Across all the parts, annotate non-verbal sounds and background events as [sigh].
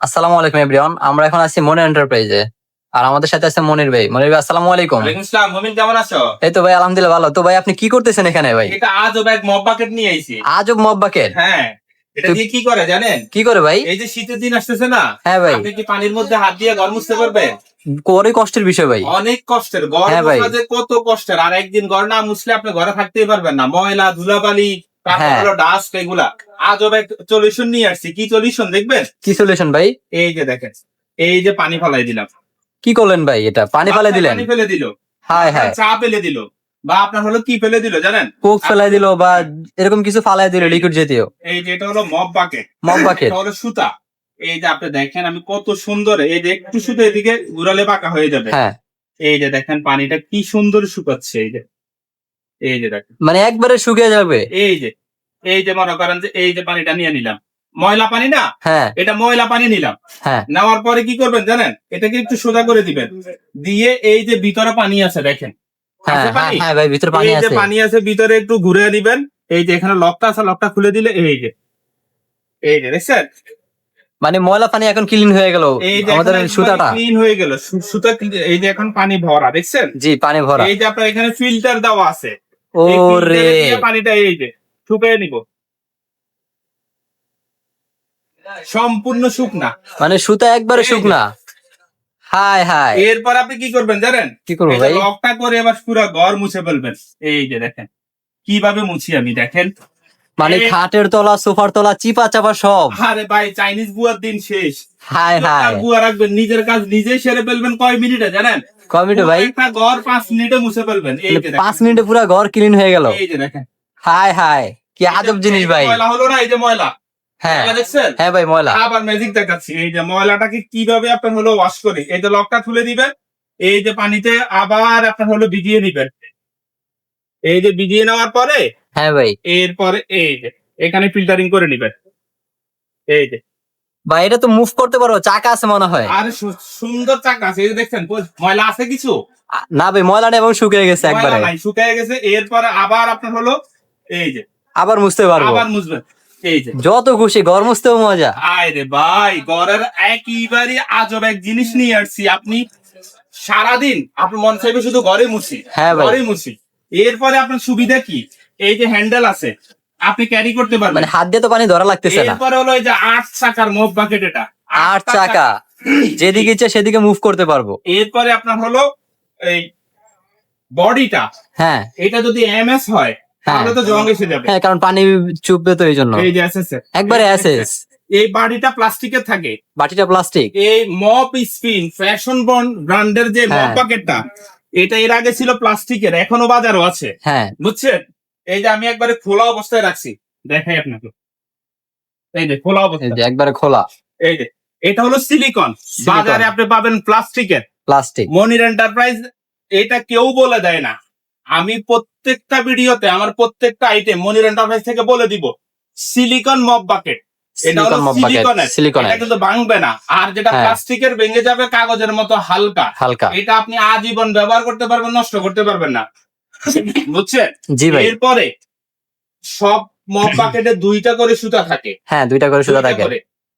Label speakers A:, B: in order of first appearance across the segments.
A: আসসালামু আলাইকুম এভরিওয়ান আমরা এখন আছি মনির এন্টারপ্রাইজে আর আমাদের সাথে আছে মনির ভাই। মনির ভাই আসসালামু আলাইকুম।
B: আসসালাম। মমিন কেমন আছো?
A: এই তো ভাই আলহামদুলিল্লাহ ভালো। তো ভাই আপনি কি করতেছেন এখানে ভাই?
B: এটা আজও এক মব বাকেট নিয়ে আইছি।
A: আজব মব বাকেট
B: হ্যাঁ। এটা দিয়ে কি করে জানেন?
A: কি করে ভাই?
B: এই যে শীতের দিন আসতেছে না?
A: হ্যাঁ ভাই।
B: আপনি কি পানির মধ্যে হাত দিয়ে ঘর মুছতে পারবেন?
A: করে কষ্টের বিষয় ভাই।
B: অনেক কষ্টের। ঘর
A: হ্যাঁ
B: কত কষ্টের। আর একদিন ঘর না মুছলে আপনি ঘরে থাকতেই পারবেন না। ময়লা ধুলাবালি তারপর
A: হ্যাঁ।
B: হলো ডাস্ট এগুলা। আজব এক সলিউশন নিয়ে আসছি। কি সলিউশন দেখবেন?
A: কি সলিউশন ভাই?
B: এই যে দেখেন এই যে পানি ফালাই দিলাম।
A: কি করলেন ভাই এটা? পানি ফেলে দিলেন?
B: পানি ফেলে দিল।
A: হায় হায়।
B: চা ফেলে দিল বা আপনার হলো কি ফেলে দিল জানেন?
A: কোক ফেলাই দিল বা এরকম কিছু ফালাই দিল লিকুইড জাতীয়।
B: এই যে এটা হলো মব বাকেট
A: মব বাকেট
B: এটা হলো সুতা। এই যে আপনি দেখেন আমি কত সুন্দর এই যে একটু সুতো এদিকে ঘুরালে পাকা হয়ে যাবে।
A: হ্যাঁ।
B: এই যে দেখেন পানিটা কি সুন্দর শুকাচ্ছে এই যে। এই যে দেখেন।
A: মানে একবারে শুকিয়ে যাবে।
B: এই যে এই যে মনে করেন যে এই যে পানিটা নিয়ে নিলাম ময়লা পানি না
A: হ্যাঁ
B: এটা ময়লা পানি নিলাম
A: হ্যাঁ
B: নেওয়ার পরে কি করবেন জানেন এটাকে একটু সোজা করে দিবেন দিয়ে এই যে ভিতরে পানি আছে দেখেন
A: হ্যাঁ হ্যাঁ? হ্যাঁ
B: এই যে পানি আছে ভিতরে একটু ঘুরে দিবেন এই যে এখানে লকটা আছে লকটা খুলে দিলে এই যে এই যে দেখছেন
A: মানে ময়লা পানি এখন ক্লিন হয়ে গেল
B: এই যে
A: আমাদের সুতাটা
B: ক্লিন হয়ে গেল সুতা এই যে এখন পানি ভরা দেখছেন
A: জি পানি ভরা
B: এই যে আপনার এখানে ফিল্টার দেওয়া আছে
A: ও রে
B: পানিটা এই যে শুকিয়ে নিব। সম্পূর্ণ শুকনা।
A: মানে সুতা একবারে শুকনা। হাই হাই
B: এরপর আপনি কি করবেন জানেন?
A: কি করব ভাই?
B: লকটা করে এবার পুরো ঘর মুছে ফেলবেন। এই যে দেখেন কীভাবে মুছি আমি দেখেন?
A: মানে খাটের তলা সোফার তলা চিপা চাপা সব।
B: আরে ভাই চাইনিজ বুয়ার দিন শেষ।
A: হাই হাই
B: বুয়া রাখবেন নিজের কাজ নিজেই সেরে ফেলবেন কয় মিনিটে জানেন?
A: কয় মিনিটে ভাই?
B: একটা ঘর পাঁচ মিনিটে মুছে ফেলবেন। এই যে দেখেন।
A: পাঁচ মিনিটে পুরো ঘর ক্লিন হয়ে গেল।
B: এই যে দেখেন।
A: হাই হাই কি আজব জিনিস ভাই।
B: ময়লা হলো না এই যে ময়লা।
A: হ্যাঁ।
B: দেখছেন?
A: হ্যাঁ ভাই ময়লা।
B: আবার ম্যাজিক দেখাচ্ছি। এই যে ময়লাটাকে কীভাবে আপনার হলো ওয়াশ করি এই যে লকটা খুলে দিবেন এই যে পানিতে আবার আপনার হলো ভিজিয়ে নিবেন। এই যে ভিজিয়ে নেওয়ার পরে
A: হ্যাঁ ভাই।
B: এরপরে এই যে এখানে ফিল্টারিং করে নিবেন। এই যে।
A: ভাই এটা তো মুভ করতে পারো চাকা আছে মনে হয়।
B: আরে সুন্দর চাকা আছে এই যে দেখছেন ময়লা আছে কিছু?
A: না ভাই ময়লাটা এবং শুকিয়ে গেছে একবারে।
B: শুকিয়ে গেছে এরপরে আবার আপনার হলো এই যে।
A: আবার মুছতে পারব।
B: আবার মুছবেন এই যে।
A: যত খুশি ঘর মুছতেও মজা।
B: আয় রে ভাই ঘরের একেবারে আজব এক জিনিস নিয়ে আসছি। আপনি সারাদিন আপনার মন চাইবে শুধু ঘরে মুছি
A: হ্যাঁ ভাই।
B: ঘরে মুছি। এরপরে আপনার সুবিধা কি? এই যে হ্যান্ডেল আছে আপনি ক্যারি করতে পারবেন।
A: মানে হাত দিয়ে তো পানি ধরা লাগতেছে না।
B: এরপরে হলো এই যে আট চাকার মোব বাকেট এটা।
A: আট চাকা। যেদিকে ইচ্ছে সেদিকে মুভ করতে পারব।
B: এরপরে আপনার হলো এই বডিটা
A: হ্যাঁ।
B: এটা যদি এমএস হয় তাহলে তো জং এসে যাবে।
A: হ্যাঁ কারণ পানি চুপবে তো এই জন্য
B: এই যে এসএস
A: একবারে অ্যাসেস
B: এই বডিটা প্লাস্টিকের থাকে।
A: বাটিটা প্লাস্টিক।
B: এই মপ স্পিন ফ্যাশন বন্ড ব্র্যান্ডের যে মপ
A: হ্যাঁ।
B: প্যাকেটটা এটা এর আগে ছিল প্লাস্টিকের এখনও বাজারও আছে।
A: হ্যাঁ।
B: বুঝছেন? এই যে আমি একবারে খোলা অবস্থায় রাখছি। দেখাই আপনাকে। এই যে খোলা
A: এই
B: অবস্থা
A: যে একবারে খোলা।
B: এই যে এটা হলো সিলিকন। বাজারে আপনি পাবেন প্লাস্টিকের।
A: প্লাস্টিক।
B: মনির এন্টারপ্রাইজ এটা কেউ বলে দেয় না। আমি প্রত্যেকটা ভিডিওতে আমার প্রত্যেকটা আইটেম মনির এন্টারপ্রাইজ থেকে বলে দিব সিলিকন মপ বাকেট এটা হলো
A: সিলিকন মব বাকেট
B: সিলিকনের
A: সিলিকনের
B: এটা কিন্তু ভাঙবে না। আর যেটা
A: হ্যাঁ।
B: প্লাস্টিকের ভেঙে যাবে কাগজের মতো হালকা।
A: হালকা।
B: এটা আপনি আজীবন ব্যবহার করতে পারবেন নষ্ট করতে পারবেন না। [laughs] বুঝছেন?
A: জি ভাই।
B: এরপরে সব মপ বাকেটে দুইটা করে সুতা থাকে।
A: হ্যাঁ দুইটা করে সুতা থাকে।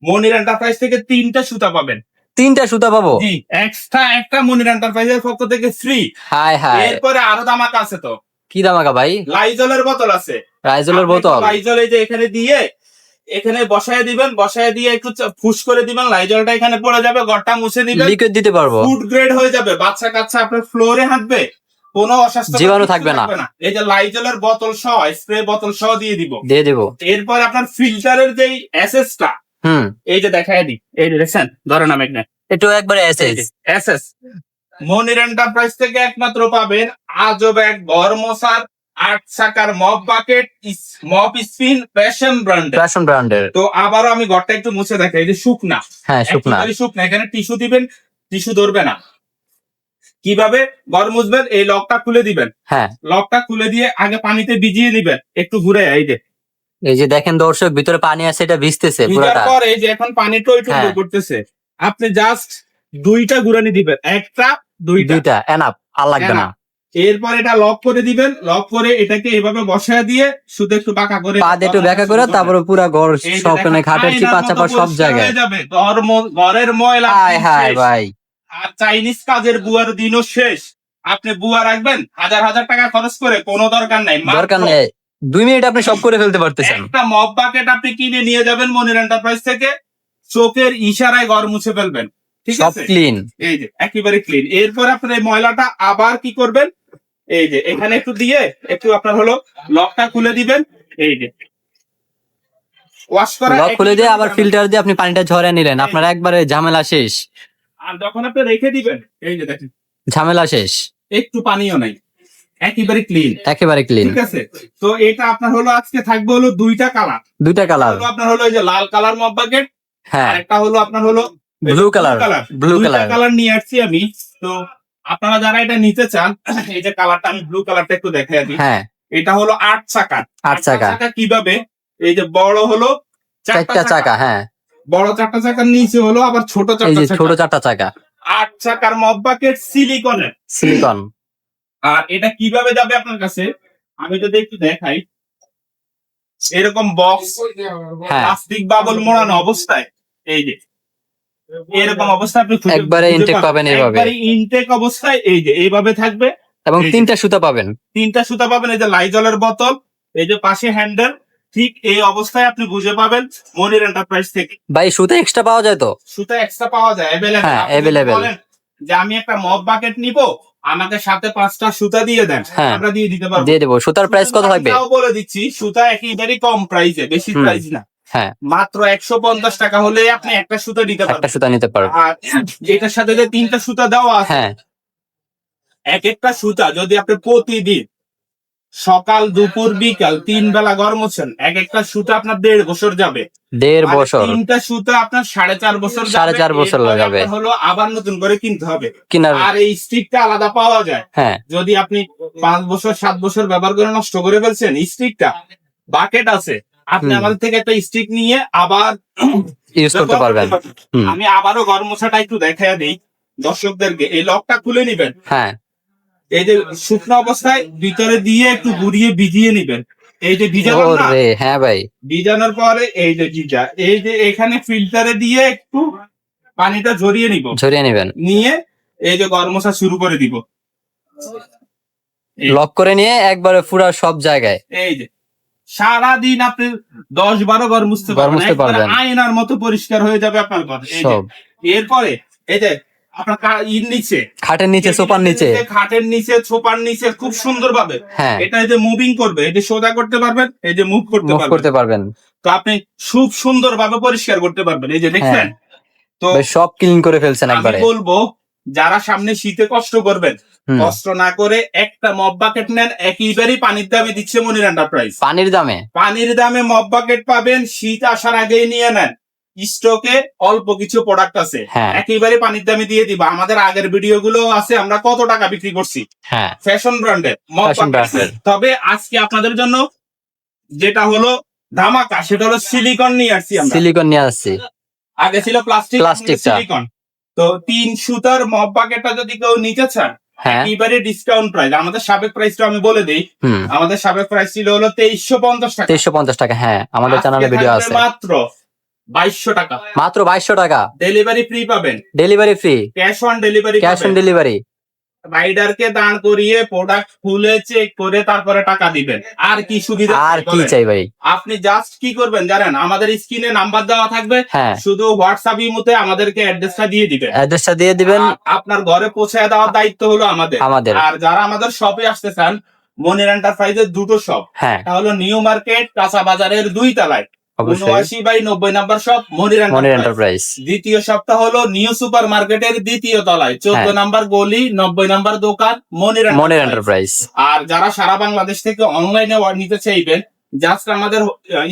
B: মনির এন্টারপ্রাইজ থেকে তিনটা সুতা পাবেন।
A: তিনটা সুতা পাবো।
B: জি এক্সট্রা একটা মনির এন্টারপ্রাইজের পক্ষ থেকে ফ্রি
A: হাই হাই
B: এরপরে আরও দামাকা আছে তো।
A: কি দামাকা ভাই?
B: লাইজলের বোতল আছে।
A: রাইজলের
B: আপনি
A: বোতল?
B: লাইজল এই যে এখানে দিয়ে এখানে বসায় দিবেন বসায় দিয়ে একটু ফুস করে দিবেন লাইজলটা এখানে পড়ে যাবে ঘরটা মুছে দিবেন।
A: লিকুইড দিতে পারব।
B: ফুড গ্রেড হয়ে যাবে। বাচ্চা কাচ্চা আপনার ফ্লোরে হাঁটবে কোনো অস্বাস্থ্য
A: জীবাণু থাকবে না।
B: এই যে লাইজলের বোতল সহ স্প্রে বোতল সহ দিয়ে দিব।
A: দিয়ে দেবো।
B: এরপর আপনার ফিল্টারের যেই এসএসটা
A: হুম।
B: এই যে দেখায় দিই এই যে দেখছেন? ধরেন আমি
A: একটু একবারে এসেস
B: এসএস মনির এন্টারপ্রাইজ থেকে একমাত্র পাবেন আজব এক ঘর মশার আট চাকার mop bucket mop spin passion brand
A: fashion ব্র্যান্ডের।
B: তো আবারও আমি ঘরটা একটু মুছে দেখাই এই যে শুকনা।
A: হ্যাঁ শুকনা।
B: শুকনা এখানে টিস্যু দিবেন টিস্যু ধরবে না। কীভাবে? ঘর মুছবেন এই লকটা খুলে দিবেন।
A: হ্যাঁ।
B: লকটা খুলে দিয়ে আগে পানিতে ভিজিয়ে নিবেন একটু ঘুরে এই যে।
A: এই যে দেখেন দর্শক ভিতরে পানি আছে এটা ভিজতেছে পুরাটা।
B: পর এই যে এখন পানি টই টই
A: হ্যাঁ।
B: করতেছে। আপনি জাস্ট দুইটা ঘুরানি দিবেন একটা দুইটা।
A: দুইটা এনাপ আর লাগবে না।
B: এরপর এটা লক করে দিবেন লক করে এটাকে এভাবে বসায় দিয়ে শুধু একটু বাঁকা করে
A: পা একটু ব্যাখ্যা করে তারপরে পুরা ঘর
B: এই যে
A: সব
B: দেখেন,
A: খাটের চিপা চাপা সব জায়গায়।
B: হয়ে যাবে। ঘর ঘরের ময়লা
A: হায় হায় ভাই।
B: আর চাইনিজ কাজের বুয়ার দিনও শেষ। আপনি বুয়া রাখবেন হাজার হাজার টাকা খরচ করে কোনো দরকার নাই
A: দরকার নেই। দুই মিনিট আপনি সব করে ফেলতে পারতেছেন।
B: একটা মব বাকেট আপনি কিনে নিয়ে যাবেন মনির এন্টারপ্রাইজ থেকে চোখের ইশারায় ঘর মুছে ফেলবেন। ঠিক আছে?
A: ক্লিন
B: এই যে একেবারে ক্লিন এরপর আপনার এই ময়লাটা আবার কি করবেন? এই যে এখানে একটু দিয়ে একটু আপনার হলো লকটা খুলে দিবেন। এই যে ওয়াশ করা
A: লক খুলে দিয়ে আবার ফিল্টার দিয়ে আপনি পানিটা ঝরে নিলেন। আপনার একবারে ঝামেলা শেষ।
B: আর যখন আপনি রেখে দিবেন এই যে দেখেন।
A: ঝামেলা শেষ।
B: একটু পানিও নাই। একেবারে ক্লিন
A: একেবারে ক্লিন
B: ঠিক আছে? তো এটা আপনার হলো আজকে থাকবে হলো দুইটা কালার
A: দুইটা কালার
B: আপনার হলো এই যে লাল কালার মব বাকেট
A: হ্যাঁ।
B: একটা হলো আপনার হলো
A: blue colour blue colour
B: colour নিয়ে আসছি আমি। তো আপনারা যারা এটা নিতে চান এই যে কালারটা আমি ব্লু কালারটা একটু দেখাই দিই।
A: হ্যাঁ।
B: এটা হলো আট চাকা।
A: আট চাকা।
B: কীভাবে? এই যে বড় হলো
A: চারটা চাকা। হ্যাঁ।
B: বড় চারটা চাকার নিচে হলো আবার ছোট চারটা
A: ছোট চারটা চাকা।
B: আট চাকার মব বাকেট সিলিকনের
A: সিলিকন
B: আর এটা কীভাবে যাবে আপনার কাছে? আমি যদি একটু দেখাই। এরকম বক্স প্লাস্টিক বাবল মোড়ানো অবস্থায়। এই যে। এরকম অবস্থায় আপনি
A: একবারে intake পাবেন। এইভাবে।
B: ইনটেক অবস্থায় এই যে এইভাবে থাকবে।
A: এবং তিনটা সুতা পাবেন।
B: তিনটা সুতা পাবেন এই যে লাইজলের বোতল এই যে পাশে হ্যান্ডেল ঠিক এই অবস্থায় আপনি বুঝে পাবেন মনির এন্টারপ্রাইজ থেকে।
A: ভাই সুতা এক্সট্রা পাওয়া যায় তো?
B: সুতা এক্সট্রা পাওয়া যায় অ্যাভেলেবেল
A: হ্যাঁ।
B: যে আমি একটা মব বাকেট নিব আমাকে সাথে পাঁচটা সুতা দিয়ে দেন।
A: হ্যাঁ।
B: আমরা দিয়ে দিতে পারব।
A: দিয়ে দেবো। সুতার প্রাইস কত থাকবে?
B: তাও বলে দিচ্ছি সুতা একেবারে কম প্রাইসে বেশি
A: হুম।
B: প্রাইস না।
A: হ্যাঁ।
B: মাত্র একশো পঞ্চাশ টাকা হলে আপনি একটা সুতা দিতে
A: একটা
B: পারবেন।
A: সুতা নিতে পারব
B: আর যেটার সাথে যে তিনটা সুতা দেওয়া আছে
A: হ্যাঁ।
B: এক একটা সুতা যদি আপনি প্রতিদিন সকাল দুপুর বিকাল তিন বেলা গরম হচ্ছেন এক একটা সুতা আপনার দেড় বছর যাবে।
A: দেড় বছর।
B: তিনটা সুতা আপনার সাড়ে চার বছর।
A: সাড়ে চার বছর।
B: আপনার হলো আবার নতুন করে কিনতে হবে।
A: কিনার
B: আর এই স্টিকটা আলাদা পাওয়া যায়।
A: হ্যাঁ।
B: যদি আপনি পাঁচ বছর সাত বছর ব্যবহার করে নষ্ট করে ফেলছেন স্টিকটা বাকেট আছে। আপনি। আমাদের থেকে একটা স্টিক নিয়ে আবার
A: ইউজ করতে পারবেন।
B: আমি আবারও গরম মশাটা একটু দেখাইয়া দিই দর্শকদেরকে। এই লকটা খুলে নিবেন।
A: হ্যাঁ।
B: এই যে শুকনো অবস্থায় ভিতরে দিয়ে একটু ঘুরিয়ে ভিজিয়ে নিবেন। এই যে ভিজানো না
A: হ্যাঁ ভাই।
B: ভিজানোর পরে এই যে ভিজা এই যে এখানে ফিল্টারে দিয়ে একটু পানিটা ঝরিয়ে নিব।
A: ঝরিয়ে নেবেন।
B: নিয়ে এই যে গরম মশা শুরু করে দিব।
A: লক করে নিয়ে একবারে পুরা সব জায়গায়।
B: এই যে সারাদিন আপনি দশ বারো বার মুছতে পারবেন। আয়নার মতো পরিষ্কার হয়ে যাবে আপনার ঘর। এই যে এরপরে এই যে আপনার ইর নিচে।
A: খাটের নিচে সোপার নিচে।
B: খাটের নিচে ছোপার নিচে খুব সুন্দর ভাবে
A: হ্যাঁ।
B: এটা এই যে মুভিং করবে যে সোজা করতে পারবেন এই যে মুভ করতে
A: মুভ
B: পারবেন।
A: করতে পারবেন।
B: তো আপনি খুব সুন্দর ভাবে পরিষ্কার করতে পারবেন। এই যে দেখছেন? তো
A: সব ক্লিন করে ফেলছেন
B: আমি বলব যারা সামনে শীতে কষ্ট করবেন কষ্ট না করে একটা মব বাকেট নেন একইবারই পানির দামে দিচ্ছে মনির এন্টারপ্রাইজ
A: পানির দামে?
B: পানির দামে মব বাকেট পাবেন শীত আসার আগেই নিয়ে নেন। স্টকে অল্প কিছু প্রোডাক্ট আছে।
A: হ্যাঁ।
B: একেবারে পানির দামে দিয়ে দিবা। আমাদের আগের ভিডিও গুলো আছে আমরা কত টাকা বিক্রি করছি? ফ্যাশন ব্র্যান্ডের। তবে আজকে আপনাদের জন্য যেটা হলো ধামাকা সেটা হলো সিলিকন নিয়ে আসছি আমরা।
A: সিলিকন নিয়ে আসছি।
B: আগে ছিল প্লাস্টিক
A: প্লাস্টিকটা।
B: সিলিকন তো তিন সুতার মব বাকেটটা যদি কেউ নিতে চান
A: হ্যাঁ।
B: একেবারে ডিসকাউন্ট প্রাইস আমাদের সাবেক প্রাইসটা আমি বলে দিই। আমাদের সাবেক প্রাইস ছিল হলো তেইশশো পঞ্চাশ টাকা।
A: তেইশশো পঞ্চাশ টাকা হ্যাঁ। আমাদের চ্যানেলে ভিডিও আছে।
B: মাত্র বাইশশো টাকা।
A: মাত্র বাইশশো টাকা।
B: ডেলিভারি ফ্রি পাবেন।
A: Delivery free
B: cash on delivery
A: cash on delivery
B: রাইডারকে দাঁড় করিয়ে প্রোডাক্ট খুলে চেক করে তারপরে টাকা দিবেন। আর কি সুবিধা
A: আর কি চাই ভাই?
B: আপনি জাস্ট কি করবেন জানেন? আমাদের স্ক্রিনে নাম্বার দেওয়া থাকবে।
A: হ্যাঁ।
B: শুধু হোয়াটসঅ্যাপ ইমোতে আমাদেরকে অ্যাড্রেসটা দিয়ে দিবেন।
A: অ্যাড্রেসটা দিয়ে দিবেন।
B: আপনার ঘরে পৌঁছায় দেওয়ার দায়িত্ব হলো আমাদের।
A: আমাদের।
B: আর যারা আমাদের শপে আসতে চান মনির এন্টারপ্রাইজের দুটো শপ
A: হ্যাঁ।
B: এটা হলো নিউ মার্কেট কাঁচা বাজারের দুই তলায়। উনআশি বাই নব্বই number shop Monir
A: Monir
B: enterprise
A: enterprise
B: দ্বিতীয় সপ্তাহ হলো নিউ সুপার মার্কেটের দ্বিতীয় তলায়। চোদ্দ
A: হ্যাঁ।
B: নাম্বার গলি নব্বই নাম্বার দোকান মনির
A: মনির
B: এন্টারপ্রাইজ। আর যারা সারা বাংলাদেশ থেকে অনলাইনে নিতে চাইবেন জাস্ট আমাদের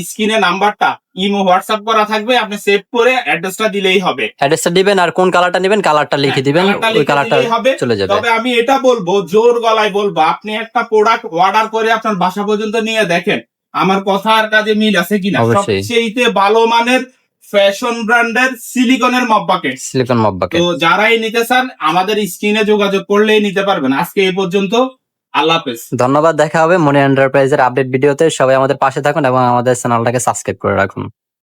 B: স্ক্রিনে নাম্বারটা ইমো হোয়াটসঅ্যাপ করা থাকবে আপনি সেভ করে অ্যাড্রেসটা দিলেই হবে।
A: অ্যাড্রেসটা দিবেন আর কোন কালারটা নেবেন কালারটা লিখে দিবেন
B: কালারটা
A: ওই কালারটা
B: হবে।
A: চলে যাবে।
B: তবে আমি এটা বলব জোর গলায় বলব আপনি একটা প্রোডাক্ট অর্ডার করে আপনার বাসা পর্যন্ত নিয়ে দেখেন। আমার কথা আর কাজে মিল আছে কিনা। সবচেয়ে ভালো মানের ফ্যাশন ব্র্যান্ডের সিলিকনের mop bucket
A: silicone mop bucket
B: তো যারাই নিতে চান আমাদের স্ক্রিনে যোগাযোগ করলেই নিতে পারবেন। আজকে এই পর্যন্ত আল্লাহ হাফেজ।
A: ধন্যবাদ দেখা হবে মনি এন্টারপ্রাইজের আপডেট ভিডিওতে সবাই আমাদের পাশে থাকুন এবং আমাদের চ্যানেলটাকে সাবস্ক্রাইব করে রাখুন।